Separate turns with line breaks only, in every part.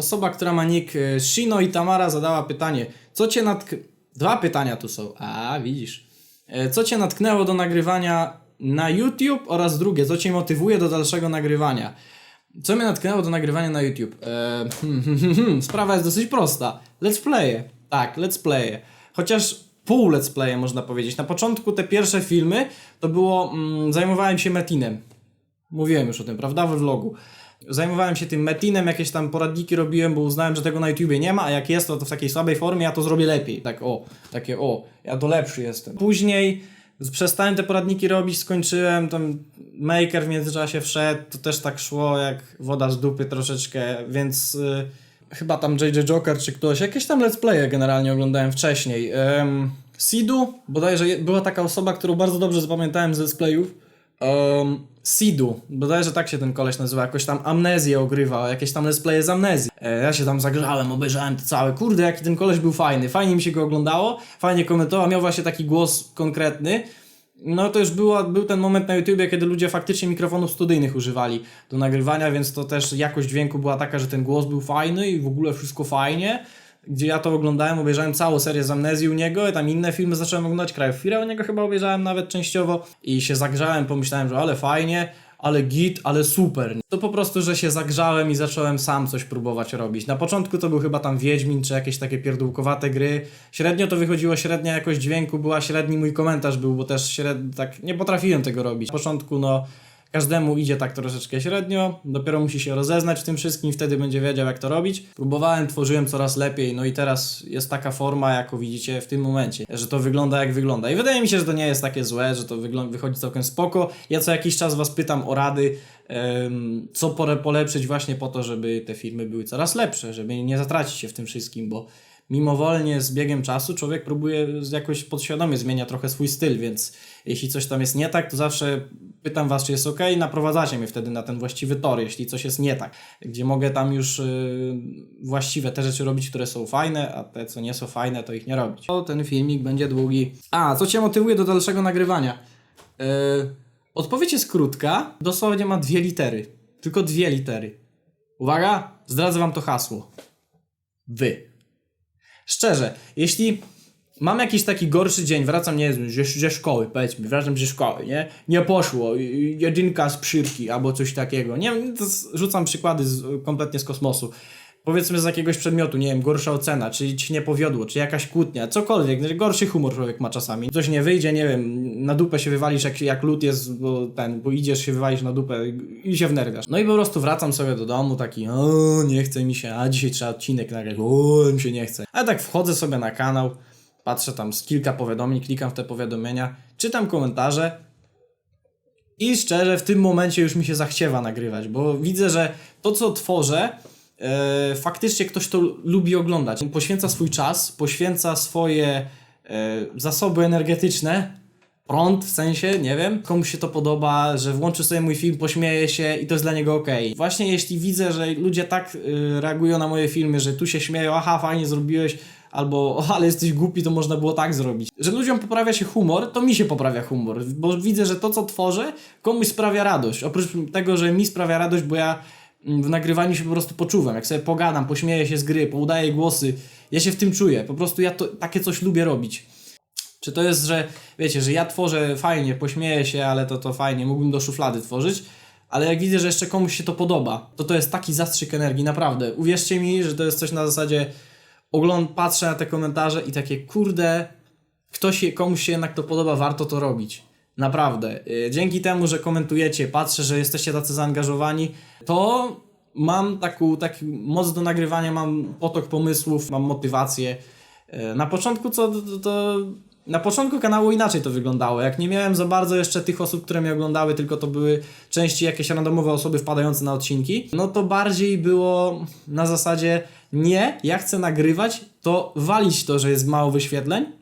osoba, która ma nick e, Shino i Tamara zadała pytanie, co cię natk... Dwa pytania tu są, a widzisz. E, Co cię natknęło do nagrywania na YouTube oraz drugie, co cię motywuje do dalszego nagrywania? Co mnie natknęło do nagrywania na YouTube? E, hmm, hmm, hmm, hmm, sprawa jest dosyć prosta. Let's play. Tak, let's play. Chociaż pół let's play można powiedzieć. Na początku te pierwsze filmy to było, mm, zajmowałem się Metinem. Mówiłem już o tym, prawda, we vlogu. Zajmowałem się tym Metinem, jakieś tam poradniki robiłem, bo uznałem, że tego na YouTubie nie ma, a jak jest, to, to w takiej słabej formie ja to zrobię lepiej. Tak o, takie o, ja to lepszy jestem. Później przestałem te poradniki robić, skończyłem, tam Maker w międzyczasie wszedł, to też tak szło jak woda z dupy troszeczkę, więc y, chyba tam JJ Joker czy ktoś, jakieś tam let's playe generalnie oglądałem wcześniej. Um, Sidu, bodajże była taka osoba, którą bardzo dobrze zapamiętałem z let's playów, Um, Sidu, bodajże tak się ten koleś nazywa, jakoś tam amnezję ogrywał, jakieś tam let's play z amnezji. E, ja się tam zagrzałem, obejrzałem to całe. Kurde, jaki ten koleś był fajny, fajnie mi się go oglądało, fajnie komentował, miał właśnie taki głos konkretny. No to już była, był ten moment na YouTubie, kiedy ludzie faktycznie mikrofonów studyjnych używali do nagrywania, więc to też jakość dźwięku była taka, że ten głos był fajny i w ogóle wszystko fajnie. Gdzie ja to oglądałem, obejrzałem całą serię z amnezji u niego, i tam inne filmy zacząłem oglądać, Krajów Fira u niego chyba obejrzałem nawet częściowo i się zagrzałem, pomyślałem, że ale fajnie, ale git, ale super. To po prostu, że się zagrzałem i zacząłem sam coś próbować robić. Na początku to był chyba tam Wiedźmin, czy jakieś takie pierdółkowate gry. Średnio to wychodziło, średnia jakość dźwięku była, średni mój komentarz był, bo też średnio, tak nie potrafiłem tego robić. Na początku no Każdemu idzie tak troszeczkę średnio, dopiero musi się rozeznać w tym wszystkim, wtedy będzie wiedział jak to robić. Próbowałem, tworzyłem coraz lepiej, no i teraz jest taka forma, jaką widzicie w tym momencie, że to wygląda jak wygląda. I wydaje mi się, że to nie jest takie złe, że to wychodzi całkiem spoko. Ja co jakiś czas Was pytam o rady, co pole- polepszyć właśnie po to, żeby te filmy były coraz lepsze, żeby nie zatracić się w tym wszystkim, bo mimowolnie z biegiem czasu człowiek próbuje jakoś podświadomie zmienia trochę swój styl, więc jeśli coś tam jest nie tak, to zawsze pytam was, czy jest ok, naprowadzacie mnie wtedy na ten właściwy tor, jeśli coś jest nie tak, gdzie mogę tam już y, właściwe te rzeczy robić, które są fajne, a te, co nie są fajne, to ich nie robić. O, ten filmik będzie długi. A, co cię motywuje do dalszego nagrywania? Yy, odpowiedź jest krótka, dosłownie ma dwie litery. Tylko dwie litery. Uwaga, zdradzę wam to hasło. Wy. Szczerze, jeśli mam jakiś taki gorszy dzień, wracam, nie wiem, ze, ze szkoły, powiedzmy, wracam ze szkoły, nie? Nie poszło, jedynka z przyrki albo coś takiego. Nie wiem, rzucam przykłady z, kompletnie z kosmosu. Powiedzmy z jakiegoś przedmiotu, nie wiem, gorsza ocena, czy ci nie powiodło, czy jakaś kłótnia, cokolwiek, no, gorszy humor człowiek ma czasami. Coś nie wyjdzie, nie wiem, na dupę się wywalisz, jak, jak lód jest, bo ten, bo idziesz się wywalisz na dupę i się wnerwiasz. No i po prostu wracam sobie do domu taki, o, nie chce mi się, a dzisiaj trzeba odcinek nagrać, o, mi się nie chce. A tak wchodzę sobie na kanał, patrzę tam z kilka powiadomień, klikam w te powiadomienia, czytam komentarze, i szczerze, w tym momencie już mi się zachciewa nagrywać, bo widzę, że to, co tworzę, faktycznie ktoś to lubi oglądać. Poświęca swój czas, poświęca swoje e, zasoby energetyczne, prąd w sensie, nie wiem, komuś się to podoba, że włączy sobie mój film, pośmieje się i to jest dla niego ok. Właśnie jeśli widzę, że ludzie tak y, reagują na moje filmy, że tu się śmieją, aha, fajnie zrobiłeś, albo o, ale jesteś głupi, to można było tak zrobić. Że ludziom poprawia się humor, to mi się poprawia humor, bo widzę, że to, co tworzę, komuś sprawia radość. Oprócz tego, że mi sprawia radość, bo ja w nagrywaniu się po prostu poczuwam. Jak sobie pogadam, pośmieję się z gry, poudaję głosy, ja się w tym czuję. Po prostu ja to, takie coś lubię robić. Czy to jest, że wiecie, że ja tworzę fajnie, pośmieję się, ale to to fajnie, mógłbym do szuflady tworzyć, ale jak widzę, że jeszcze komuś się to podoba, to to jest taki zastrzyk energii, naprawdę. Uwierzcie mi, że to jest coś na zasadzie ogląd, patrzę na te komentarze i takie kurde, ktoś, komuś się jednak to podoba, warto to robić. Naprawdę. Y, Dzięki temu, że komentujecie, patrzę, że jesteście tacy zaangażowani, to mam taką, taki moc do nagrywania, mam potok pomysłów, mam motywację. Y, Na początku co to, to na początku kanału inaczej to wyglądało. Jak nie miałem za bardzo jeszcze tych osób, które mnie oglądały, tylko to były części jakieś randomowe osoby wpadające na odcinki, no to bardziej było na zasadzie nie, ja chcę nagrywać, to walić to, że jest mało wyświetleń, Wi-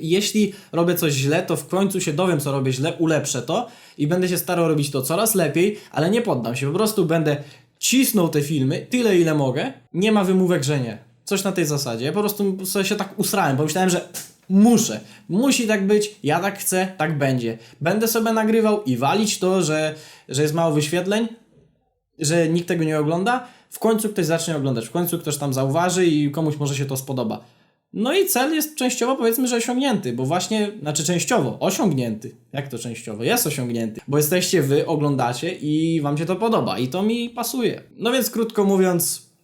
jeśli robię coś źle, to w końcu się dowiem, co robię źle, ulepszę to i będę się starał robić to coraz lepiej, ale nie poddam się. Po prostu będę cisnął te filmy tyle, ile mogę. Nie ma wymówek, że nie. Coś na tej zasadzie. Ja po prostu sobie się tak usrałem, pomyślałem, że muszę. Musi tak być, ja tak chcę, tak będzie. Będę sobie nagrywał i walić to, że, że jest mało wyświetleń, że nikt tego nie ogląda. w końcu ktoś zacznie oglądać, w końcu ktoś tam zauważy i komuś może się to spodoba. No i cel jest częściowo powiedzmy, że osiągnięty, bo właśnie, znaczy częściowo, osiągnięty. Jak to częściowo? Jest osiągnięty, bo jesteście wy, oglądacie i wam się to podoba i to mi pasuje. No więc krótko mówiąc,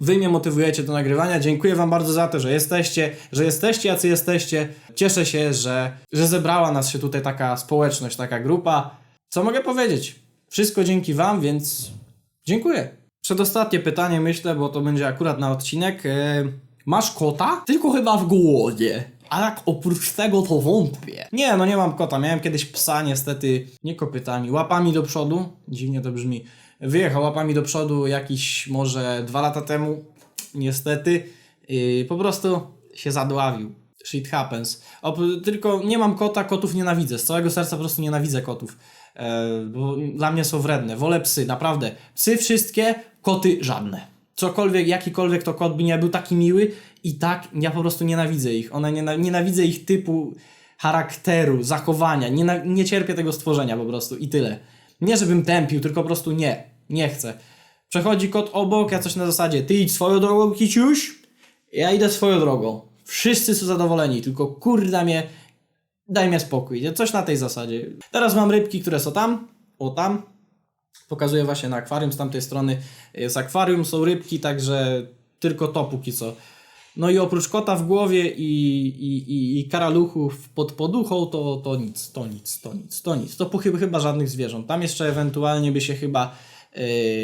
Wy mnie motywujecie do nagrywania. Dziękuję Wam bardzo za to, że jesteście, że jesteście jacy jesteście. Cieszę się, że, że zebrała nas się tutaj taka społeczność, taka grupa. Co mogę powiedzieć? Wszystko dzięki Wam, więc dziękuję. Przedostatnie pytanie, myślę, bo to będzie akurat na odcinek. E, masz kota? Tylko chyba w głowie. A tak oprócz tego to wątpię. Nie, no nie mam kota. Miałem kiedyś psa, niestety nie kopytami, łapami do przodu. Dziwnie to brzmi. Wyjechał łapami do przodu jakiś może dwa lata temu. Niestety. Yy, po prostu się zadławił. Shit happens. Tylko nie mam kota, kotów nienawidzę. Z całego serca po prostu nienawidzę kotów. E, bo dla mnie są wredne. Wolę psy, naprawdę. Psy wszystkie, koty żadne. Cokolwiek, jakikolwiek to kot by nie był taki miły i tak ja po prostu nienawidzę ich. One niena- nienawidzę ich typu charakteru, zachowania. Nie, nie cierpię tego stworzenia po prostu i tyle. Nie żebym tępił, tylko po prostu nie. Nie chcę. Przechodzi kot obok, ja coś na zasadzie, ty idź swoją drogą, kiciuś, ja idę swoją drogą. Wszyscy są zadowoleni, tylko kurda mnie, daj mnie spokój. Nie? Coś na tej zasadzie. Teraz mam rybki, które są tam, o tam. Pokazuję właśnie na akwarium, z tamtej strony jest akwarium, są rybki, także tylko to póki co. No i oprócz kota w głowie i, i, i, i karaluchów pod poduchą, to, to nic, to nic, to nic, to nic. To po, chyba, chyba żadnych zwierząt. Tam jeszcze ewentualnie by się chyba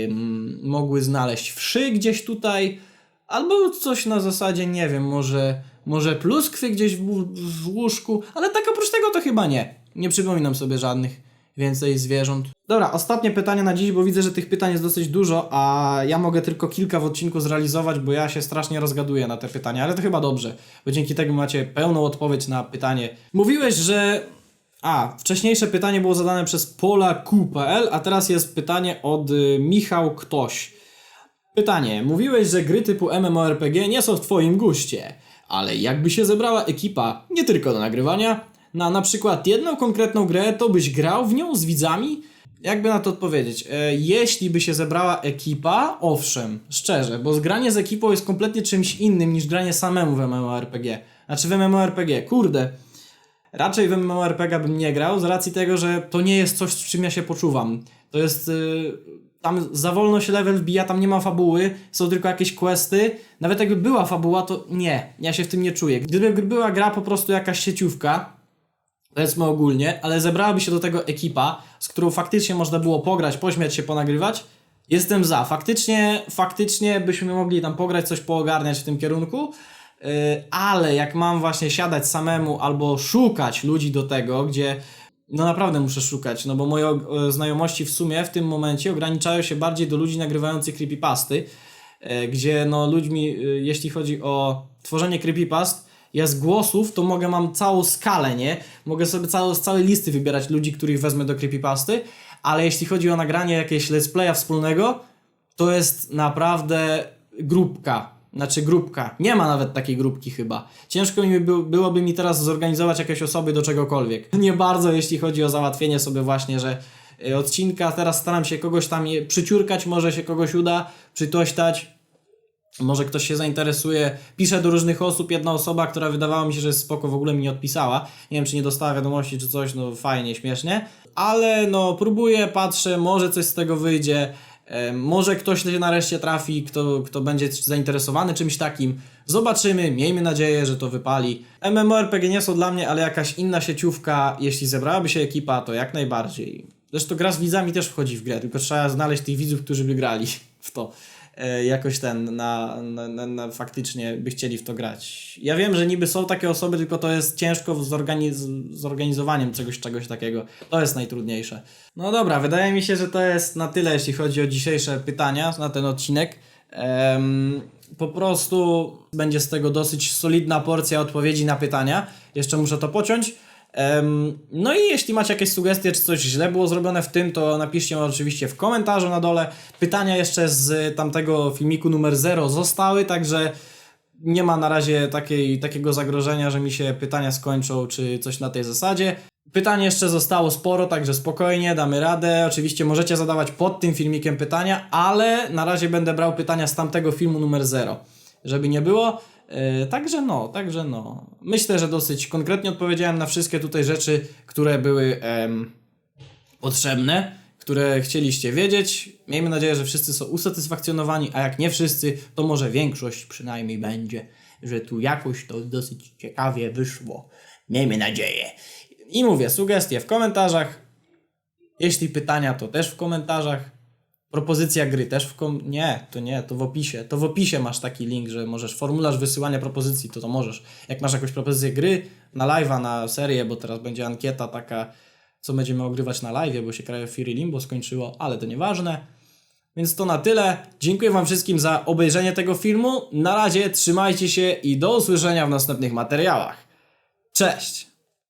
ym, mogły znaleźć wszy gdzieś tutaj, albo coś na zasadzie, nie wiem, może, może pluskwy gdzieś w, w łóżku, ale tak oprócz tego to chyba nie. Nie przypominam sobie żadnych więcej zwierząt. Dobra, ostatnie pytanie na dziś, bo widzę, że tych pytań jest dosyć dużo, a ja mogę tylko kilka w odcinku zrealizować, bo ja się strasznie rozgaduję na te pytania, ale to chyba dobrze, bo dzięki temu macie pełną odpowiedź na pytanie. Mówiłeś, że a, wcześniejsze pytanie było zadane przez polaku.pl, a teraz jest pytanie od y, Michał Ktoś. Pytanie. Mówiłeś, że gry typu MMORPG nie są w Twoim guście, ale jakby się zebrała ekipa, nie tylko do nagrywania, na na przykład jedną konkretną grę, to byś grał w nią z widzami? Jakby na to odpowiedzieć? E, jeśli by się zebrała ekipa, owszem, szczerze, bo granie z ekipą jest kompletnie czymś innym niż granie samemu w MMORPG. Znaczy w MMORPG, kurde, Raczej w MMORPG bym nie grał, z racji tego, że to nie jest coś, z czym ja się poczuwam. To jest. y, tam za wolno się level wbija, tam nie ma fabuły, są tylko jakieś questy. Nawet jakby była fabuła, to nie, ja się w tym nie czuję. Gdyby była gra po prostu jakaś sieciówka, powiedzmy ogólnie, ale zebrałaby się do tego ekipa, z którą faktycznie można było pograć, pośmiać się, ponagrywać, jestem za. Faktycznie, faktycznie byśmy mogli tam pograć, coś poogarniać w tym kierunku, yy, ale jak mam właśnie siadać samemu albo szukać ludzi do tego, gdzie no naprawdę muszę szukać, no bo moje e, znajomości w sumie w tym momencie ograniczają się bardziej do ludzi nagrywających creepypasty, e, gdzie no ludźmi, e, jeśli chodzi o tworzenie creepypast, ja z głosów to mogę, mam całą skalę, nie? Mogę sobie całą, z całej listy wybierać ludzi, których wezmę do creepypasty, ale jeśli chodzi o nagranie jakiegoś let's playa wspólnego, to jest naprawdę grupka. Znaczy grupka. Nie ma nawet takiej grupki chyba. Ciężko mi by, byłoby mi teraz zorganizować jakieś osoby do czegokolwiek. Nie bardzo, jeśli chodzi o załatwienie sobie właśnie, że y, odcinka. Teraz staram się kogoś tam przyciurkać, może się kogoś uda, przytośtać. Może ktoś się zainteresuje. Piszę do różnych osób. Jedna osoba, która wydawała mi się, że jest spoko, w ogóle mi nie odpisała. Nie wiem, czy nie dostała wiadomości, czy coś, no fajnie, śmiesznie. Ale no, próbuję, patrzę, może coś z tego wyjdzie. E, Może ktoś się nareszcie trafi, kto, kto będzie zainteresowany czymś takim. Zobaczymy, miejmy nadzieję, że to wypali. MMORPG nie są dla mnie, ale jakaś inna sieciówka, jeśli zebrałaby się ekipa, to jak najbardziej. Zresztą gra z widzami też wchodzi w grę, tylko trzeba znaleźć tych widzów, którzy by grali w to. E, jakoś ten, na, na, na, na faktycznie by chcieli w to grać. Ja wiem, że niby są takie osoby, tylko to jest ciężko z, organiz- z organizowaniem czegoś, czegoś takiego. To jest najtrudniejsze. No dobra, wydaje mi się, że to jest na tyle, jeśli chodzi o dzisiejsze pytania na ten odcinek. Po prostu będzie z tego dosyć solidna porcja odpowiedzi na pytania. Jeszcze muszę to pociąć. No i jeśli macie jakieś sugestie, czy coś źle było zrobione w tym, to napiszcie oczywiście w komentarzu na dole. Pytania jeszcze z tamtego filmiku numer 0 zostały, także nie ma na razie takiej, takiego zagrożenia, że mi się pytania skończą, czy coś na tej zasadzie. Pytań jeszcze zostało sporo, także spokojnie, damy radę. Oczywiście możecie zadawać pod tym filmikiem pytania, ale na razie będę brał pytania z tamtego filmu numer 0, żeby nie było. Yy, także no, także no. Myślę, że dosyć konkretnie odpowiedziałem na wszystkie tutaj rzeczy, które były em, potrzebne, które chcieliście wiedzieć. Miejmy nadzieję, że wszyscy są usatysfakcjonowani, a jak nie wszyscy, to może większość przynajmniej będzie, że tu jakoś to dosyć ciekawie wyszło. Miejmy nadzieję. I mówię, sugestie w komentarzach. Jeśli pytania, to też w komentarzach. Propozycja gry też w kom... Nie, to nie, to w opisie. To w opisie masz taki link, że możesz, formularz wysyłania propozycji, to to możesz. Jak masz jakąś propozycję gry na live'a, na serię, bo teraz będzie ankieta taka, co będziemy ogrywać na live, bo się Kraje Fury Limbo skończyło, ale to nieważne. Więc to na tyle. Dziękuję Wam wszystkim za obejrzenie tego filmu. Na razie trzymajcie się i do usłyszenia w następnych materiałach. Cześć!